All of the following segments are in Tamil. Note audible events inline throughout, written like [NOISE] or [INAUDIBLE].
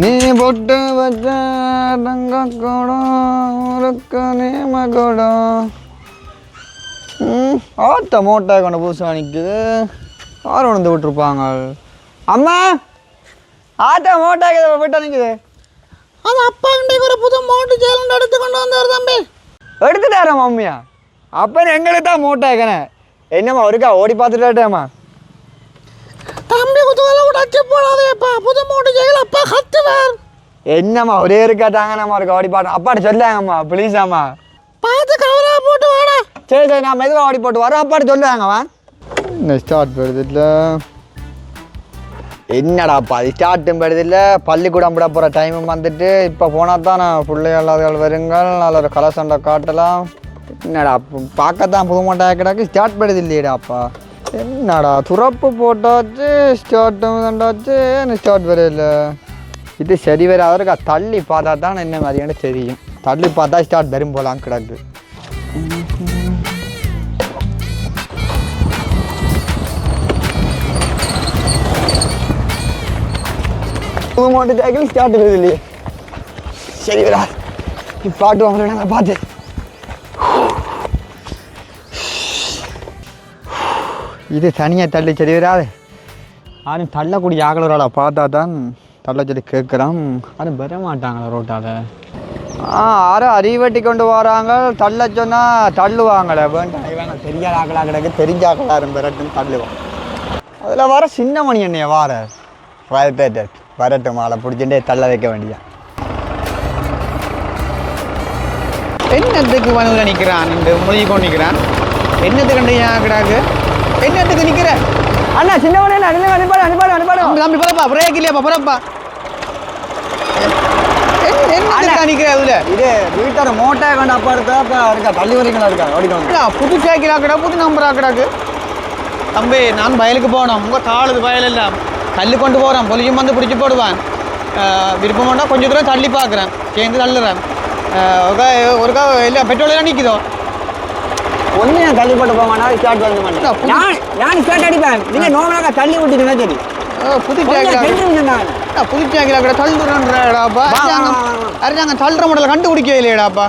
நீ பொட்டு வச்ச தங்க கூடம் உனக்கு நேம கூடம் ஆட்ட மோட்டை கொண்ட புதுசாக நிற்குது கார் உணர்ந்து விட்டுருப்பாங்க? அம்மா ஆட்ட மோட்டை விட்டா நிற்குது அது அப்பா இன்றைக்கு ஒரு புது மோட்டு சேலண்ட் எடுத்து கொண்டு வந்தார் தம்பி. எடுத்துட்டாரா மம்மியா அப்போ எங்களுக்கு தான் மூட்டாக்கணே என்னம்மா ஒருக்கா ஓடி பார்த்துட்டாட்டேம்மா. தம்பி குத்துவல கூட அச்சு போடாதேப்பா புது மோட்டு சேல் அப்பா கத்துவார் என்னம்மா ஒரே இருக்கா தாங்கண்ணாம்மா இருக்கா ஓடி பாட்டு. அப்பாட்ட சொல்லாங்கம்மா ப்ளீஸாம்மா பார்த்து கவரா போட்டு வாடா. சரி சரி நான் மெதுவாக ஓடி போட்டு வரோம் அப்பாட்ட சொல்லுவாங்கம்மா. இந்த ஸ்டார்ட் வருது இல்லை? என்னடாப்பா அது ஸ்டார்ட்டும் பெறுது இல்லை. பள்ளிக்கூடம் விட போகிற டைமும் வந்துட்டு இப்போ போனால் தான் நான் பிள்ளை இல்லாதவர்கள் வருங்கள். நல்ல ஒரு கலர் சண்டை காட்டலாம். என்னடா பார்க்கத்தான் புது மாட்டாக கிடக்கு. ஸ்டார்ட் பெறுது இல்லையடாப்பா. என்னடா துறப்பு போட்டாச்சு ஸ்டார்ட்டும் தண்டாச்சு. ஸ்டார்ட் வரையில இது சரி வர அவருக்கு தள்ளி பார்த்தா தான் என்ன மாதிரியான தெரியும். தள்ளி பார்த்தா ஸ்டார்ட் வரும் போலாம் கிடக்கு மோட்டர் சைக்கிள் ஸ்டார்ட் வருது இல்லையே? சரி வரா நீ பாட்டு வாங்க நான் பார்த்து இது தனியாக தள்ளி சரி வராது யாரும் தள்ளக்கூடிய ஆகலோரால பார்த்தா தான் தள்ள சொல்லி கேட்குறான். யாரும் வர மாட்டாங்களா ரோட்டால்? ஆ யாரும் அறிவட்டி கொண்டு வராங்க தள்ள சொன்னால் தள்ளுவாங்களே வேண்டாம். இவங்க தெரியாத ஆக்கலா கிடக்கு தெரிஞ்ச இரும்பரட்டுன்னு தள்ளுவான். அதில் வர சின்ன மணி என்னைய வார. வரட்டு வரட்டும் மாலை பிடிச்சிட்டே தள்ள வைக்க வேண்டிய என்னத்துக்கு வந்து நிற்கிறான் மொழி கொண்டு நிற்கிறான் என்னத்துக்கு கிடாக்கு? என்னத்துக்கு நிற்கிற அண்ணா சின்னவனே அனுப்பாடு அனுப்பாடு அனுப்பாடு அனுப்பாடு தம்பி போறப்பா பிரேக் இல்லையாப்பா போறப்பா என்னத்துக்கு நிற்கிற அதுல. இது வீட்டோட மோட்டை கொண்டு அப்பா இருக்கா அப்பா இருக்கா தள்ளி வரைக்கும் இருக்கா? ஓடிக்கணும் புது சைக்கிள் ஆக்கடா புது நம்பர் ஆக்கடாக்கு. தம்பி நான் வயலுக்கு போனோம் உங்க தாளுது வயல் எல்லாம் கல்லு கொண்டு போகிறேன் பொலியும் வந்து பிடிச்சி போடுவான். ஆஹ் விருப்பம் பண்ணால் கொஞ்சம் தூரம் தள்ளி பார்க்குறேன் சேர்ந்து தள்ளுறேன். ஒருக்கா ஒருக்கா இல்லை பெட்ரோல் எல்லாம் நிற்குதோ ஒண்ணு தள்ளி போட்டு போவானா ஸ்டார்ட் வந்து மாட்டேன். நான் நான் ஸ்டார்ட் அடிப்பேன். நீங்க நோமலாக தள்ளி விட்டுட்டுனா சரி புது கொஞ்சம் சைக்கிள் tension தான். புது சைக்கிள் ஆக்கடா தள்ளுறேன்டாப்பா வா, வா, அரசாங்கம். அரசாங்கம் தள்ளுற மாடல கண்டுபிடிக்கவே இல்லையடாப்பா.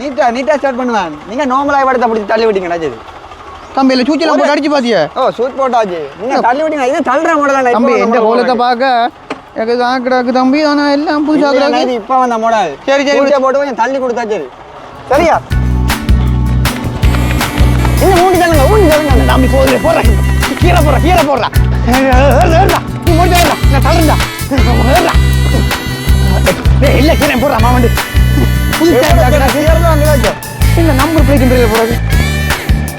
நீட்டா நீட்டா ஸ்டார்ட் பண்ணுவேன். நீங்க நோமலாக படத்தை பிடிச்சி தள்ளி விட்டீங்கடா சரி. தம்பி இல்லை சூச்சலாம் போட்டு அடிச்சு பாத்தியே? ஓ சூட் போட்டாச்சு. நீங்க தள்ளி விட்டீங்க இது தள்ளுற மாடல் தம்பி எந்த கோலத்தை பார்க்க எனக்கு தம்பி எல்லாம் ஆக்கடாக்கு இப்ப வந்த மாடல் சரி, சரி. சூட்டை போட்டு கொஞ்சம் தள்ளி கொடுத்தா சரி. சரியா? இன்னும் ஊண்டி தள்ளுங்க ஊண்டி தள்ளுங்க. தம்பி போதுல போடுறேன் கீழே போடுறேன் கீழே போடுறேன் இல்லை கீழே போடுறா மாமண்டு இல்லை நம்பர் பிளேக்கும் தெரியல போடாது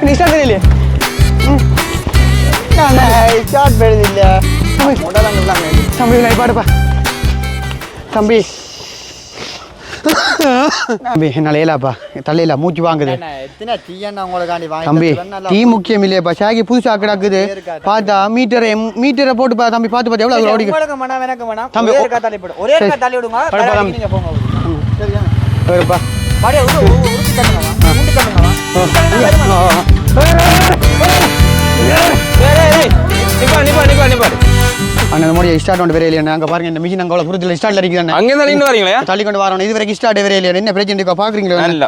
நீ இஷ்டம் தெரியலையே ஸ்டார்ட் பெறுது இல்ல முதல்ல சொன்னாங்க தம்பி. நான் பாடுப்பா தம்பி. தம்பி என்னால் ஏலாப்பா தலையில மூச்சு வாங்குது தம்பி டீ முக்கியம் இல்லையாப்பா ஷாகி புதுசா கிடக்குது பார்த்தா மீட்டரை மீட்டரை போட்டு பா தம்பி பார்த்து பார்த்து எவ்வளோ ஓடி. தம்பி, ஒரே. தள்ளி விடுங்க. ஸ்டார்ட் ஒன்று வரையில அங்கே பாருங்க இந்த மிஷின் அங்கே புறத்தில் ஸ்டார்ட்ல இருக்குது அங்கே இன்னும் வரீங்களா தள்ளி கொண்டு வரணும் இது வரைக்கும் ஸ்டார்ட் வரையில என்ன பிரச்சனை இருக்கா பார்க்குறீங்களா நல்ல.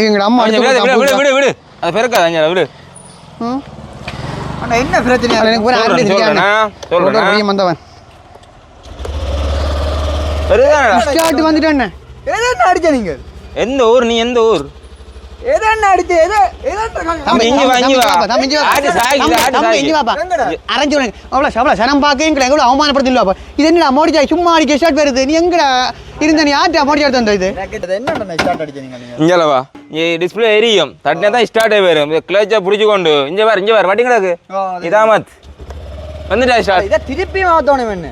இவங்க அம்மா விடு விடு விடு அது பெருக்காது அஞ்சா விடு ம். அண்ணா, என்ன பிரச்சனை எனக்கு ஒரு வந்தவன் ஸ்டார்ட் வந்துட்டானே என்ன அடிச்ச நீங்க எந்த ஊர் நீ எந்த ஊர் சும்மா அடிக்க start வருது. நீ எங்கடா இருந்த? நீ யார்டா மோடி எடுத்து வந்த இது? எனக்கு இது என்ன ஸ்டார்ட் அடிச்ச நீங்க நீங்க? இங்கே வா. இங்கே டிஸ்பிளே எரியும். தட்டினா தான் ஸ்டார்ட் வரும். கிளச்சை பிடிச்சி கொண்டு இங்கே வேறு இங்கே வேறு வட்டி கிடக்கு. இதாமத் வந்துட்டா ஸ்டார்ட் இதை திருப்பி மாத்தணும்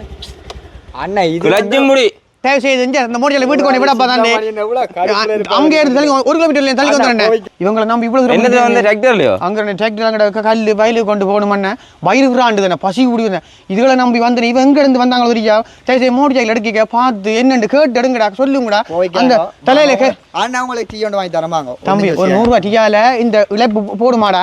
அண்ணா இது கிளச்சும் முடி. தயவு செய்து இங்க இந்த மோடி சாய் வீட்டுக்கு கொண்டு விடப்பா தாண்டே. அங்க இருந்து தள்ளி ஒரு கிலோமீட்டர்ல தள்ளி வந்துடுறேன். இவங்களை நம்பி இவ்வளவு என்னது வந்து டிராக்டர்லையோ அங்க டிராக்டர் அங்க கல்லு வயலுக்கு கொண்டு போகணுமண்ணே. வயிறு விராண்டு தானே பசி குடி இதுகளை நம்பி வந்து இவன் எங்க இருந்து வந்தாங்க வரியா சரி சரி மோடி சாய்ல எடுக்க பார்த்து என்னன்னு கேட்டு எடுங்கடா சொல்லுங்கடா. அந்த தலையில கே அண்ணா உங்களுக்கு டீ ஒன்று வாங்கி தரமாங்க தம்பி ஒரு நூறுரூவா டீயால இந்த இழப்பு போடுமாடா.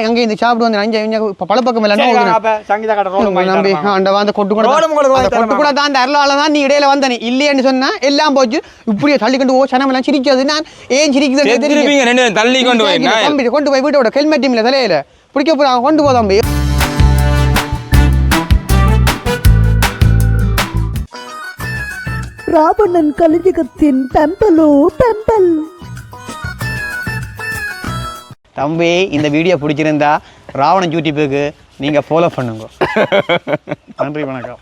அங்கே இந்த சாப்பிட்டு வந்து அஞ்சு இங்க ப- பழப்பக்கம் இல்லை சரி, வாங்க, அப்ப சங்கீதா கடை ரோடு வாங்கி நம்பி தரேன். அந்த வந்து கொட்டு கூட ரோடு உங்களுக்கு வாங்கி அந்த கொட்டு கூட தான் அந்த அருளால தான் நீ இடையில வந்த நீ இல்லையேன்னு சொன்னா எல்லாம் போச்சு. இப்படியே தள்ளிக்கொண்டு ஓ சனம் எல்லாம் சிரிக்காது. நான் ஏன் பேரும் தள்ளி கொண்டு போய் கொண்டு போய் வீட்டோட ஹெல்மெட் டீம்ல தலையில. பிடிக்க போறாங்க கொண்டு போ தம்பி. ராவணன் கலியுகத்தின் பெம்பலோ பெம்பல் தம்பி இந்த வீடியோ பிடிச்சிருந்தா ராவணன் யூடியூபுக்கு நீங்க ஃபாலோ பண்ணுங்க. [LAUGHS] நன்றி வணக்கம்.